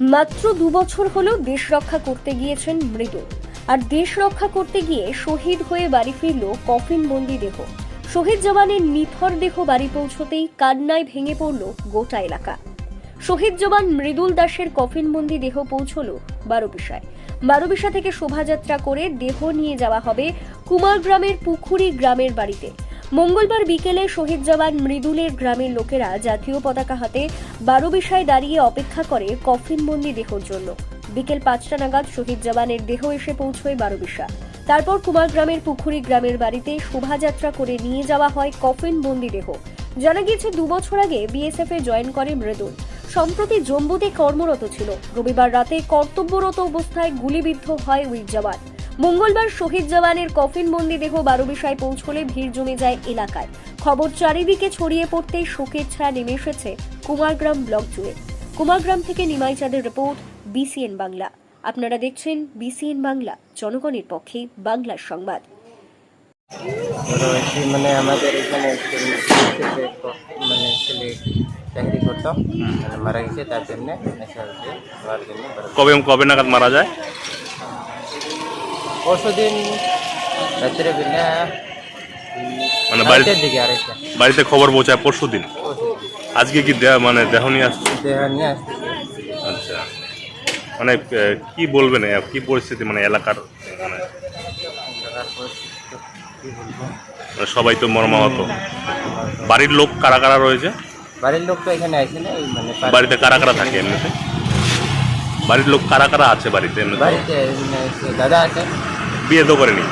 মাত্র দু বছর হলো দেশ রক্ষা করতে গিয়েছেন মৃদু আর দেশ রক্ষা করতে গিয়ে শহীদ হয়ে বাড়ি ফিরল কফিন বন্দি দেহ। শহীদ জওয়ানের নিথর দেহ বাড়ি পৌঁছতেই কান্নায় ভেঙে পড়ল গোটা এলাকা। শহীদ জওয়ান মৃদুল দাসের কফিনবন্দি দেহ পৌঁছল বারোবিশায়। বারোবিশা থেকে শোভাযাত্রা করে দেহ নিয়ে যাওয়া হবে কুমারগ্রামের পুখুরি গ্রামের বাড়িতে। মঙ্গলবার বিকেলে শহীদ জওয়ান মৃদুলের গ্রামের লোকেরা জাতীয় পতাকা হাতে বারোবিশায় দাঁড়িয়ে অপেক্ষা করে কফিনবন্দি দেহর জন্য। বিকেল পাঁচটা নাগাদ শহীদ জওয়ানের দেহ এসে পৌঁছয় বারোবিশা তারপর কুমারগ্রামের পুখুরি গ্রামের বাড়িতে শোভাযাত্রা করে নিয়ে যাওয়া হয় কফিন বন্দি দেহ। জানা গিয়েছে, দু বছর আগে বিএসএফ এ জয়েন করে মৃদুল। সম্প্রতি জম্বুতে কর্মরত ছিল। রবিবার রাতে কর্তব্যরত অবস্থায় গুলিবিদ্ধ হয় ওই জওয়ান। মঙ্গলবার শহীদ জওয়ানের কফিন বন্দি দেহ বারোবিশায় পৌঁছলে ভিড় জমে যায় এলাকায়। খবর চারিদিকে ছড়িয়ে পড়তেই শোকের ছায়া নেমে এসেছে কুমারগ্রাম ব্লক জুড়ে। কুমারগ্রাম থেকে নিমাই চাঁদের রিপোর্ট বিসিএন বাংলা। আপনারা দেখছেন বিসিএন বাংলা জনগণের পক্ষে বাংলার সংবাদ। রয়েছি মানে আমাদের এখানে মানে ছেলে চাকরি করতো মানে মারা গেছে তার জন্য জন্য কবে কবে নাগাদ মারা যায়? পরশু দিন রাত্রে বেলা মানে বাড়িতে দিকে আড়াইটা বাড়িতে খবর পৌঁছায় পরশু দিন আজকে কি দেহ মানে দেহ নিয়ে আসছে? দেহ নিয়ে আসতেছে আচ্ছা। মানে কি বলবেন কি পরিস্থিতি মানে এলাকার মানে? মানে সবাই তো মর্মাহত। বাড়ির লোক কারা কারা রয়েছে? বাড়ির লোক তো এখানে আসে না মানে বাড়িতে কারা কারা থাকে এমনিতে? বাড়ির লোক কারা কারা আছে বাড়িতে এমনিতে? বাড়িতে দাদা আছে। বিয়ে তো করেনি।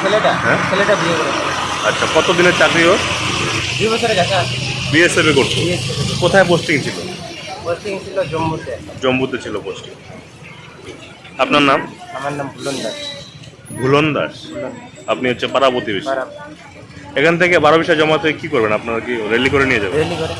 ছেলেটা? হ্যাঁ? ছেলেটা বিয়ে করেছে। আচ্ছা কত দিনের চাকরি ওর? দুই বছরের কাছে আছে বিএসএফ এ করতো কোথায় পোস্টিং ছিল? পোস্টিং ছিল জম্মুতে। জম্বুতে ছিল পোস্টিং আপনার নাম? আমার নাম ভুলন দাস। ভুলন দাস? আপনি হচ্ছে পাড়া প্রতিবেশী? এখান থেকে বারো বিশা জমাতে কি করবেন? আপনারা কি র্যালি করে নিয়ে যাবেন? রেলি করে